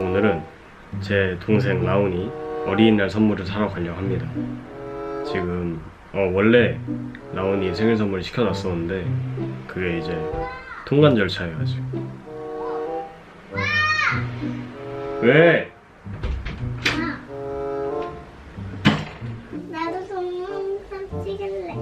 오늘은 제 동생 라온이 어린이날 선물을 사러 가려고 합니다. 지금 어, 원래 라온이 생일 선물 시켜놨었는데 그게 이제 통관 절차여가지고 왜? 나도 동영상 찍을래.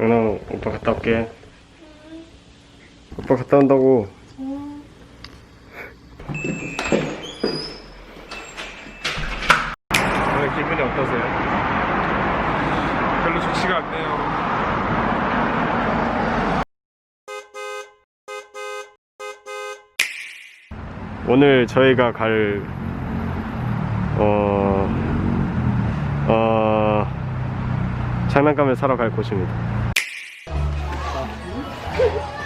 영나 오빠 갔다 올게. 오빠 갔다 온다고. 오늘 기분이 어떠세요? 별로 좋지가 않네요. 오늘 저희가 갈, 어, 어, 장난감을 사러 갈 곳입니다. Come on.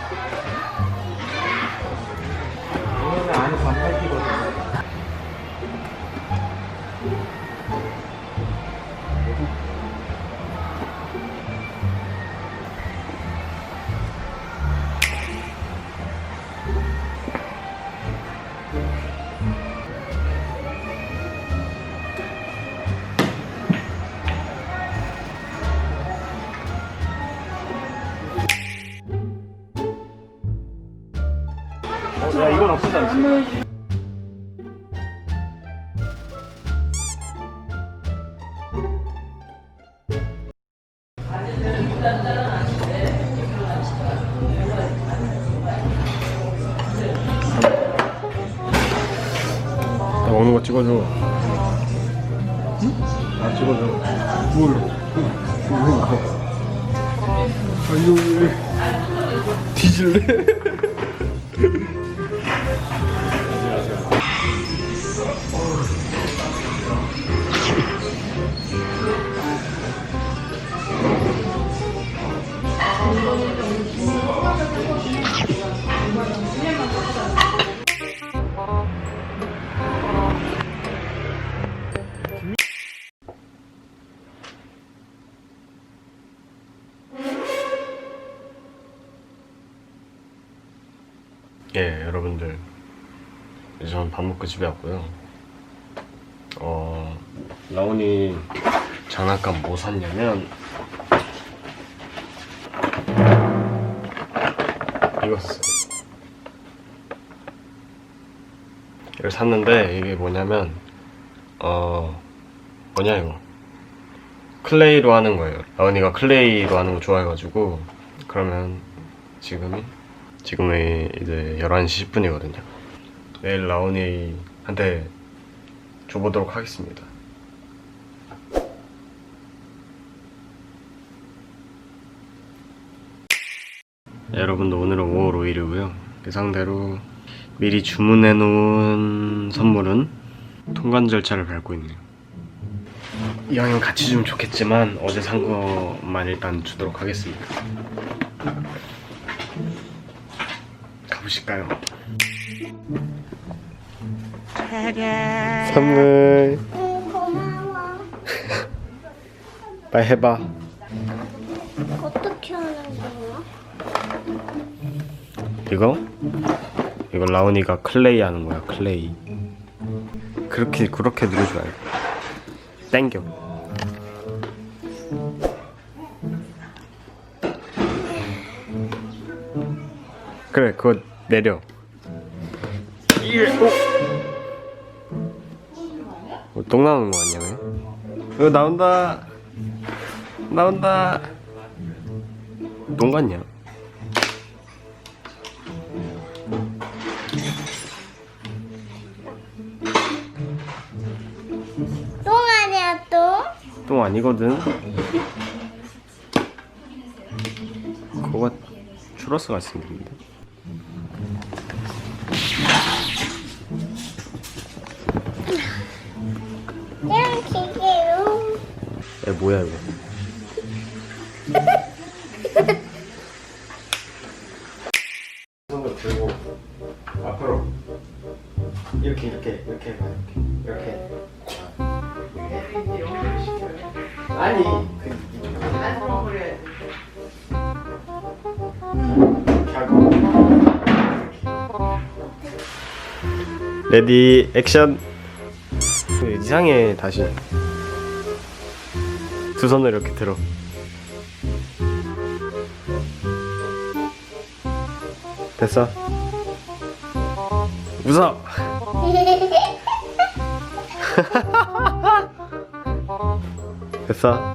나 먹는 거 찍어줘. 나 찍어줘. 뭐요? 아유, 뒤질래? 예, 여러분들. 저는 밥 먹고 집에 왔고요. 어, 라온이 장난감 뭐 샀냐면, 이거 샀어요. 이걸 샀는데, 이게 뭐냐면, 어, 뭐냐, 이거. 클레이로 하는 거예요. 라온이가 클레이로 하는 거 좋아해가지고, 그러면 지금이 지금이 이제 11시 10분이거든요. 내일 라온이한테 줘보도록 하겠습니다. 네, 여러분도 오늘은 5월 5일이고요. 예상대로 미리 주문해 놓은 선물은 통관 절차를 밟고 있네요. 이왕이면 같이 주면 좋겠지만 어제 산 것만 일단 주도록 하겠습니다. 가보실까요? 선물 응, 고마워. 빨리 해봐 어떻게 하는 거야? 이거? 이거 라온이가 클레이 하는 거야 클레이 그렇게 그렇게 누르지 말고 땡겨 그래 그거 내려 오! 어, 똥 나오는 거 아니야 왜? 이거 나온다 나온다 똥 같냐? 똥 아니야, 똥? 똥 아니거든. 그거가 추러스 같은데. 그냥 에 뭐야 이거? 손을 들고 앞으로. 이렇게 이렇게 이렇게 해봐 이렇게. 이렇게. 아니 그 이렇게 하고 이렇게 레디 액션. 이상해 다시 두 손을 이렇게 들어. 됐어. 웃어. 됐어.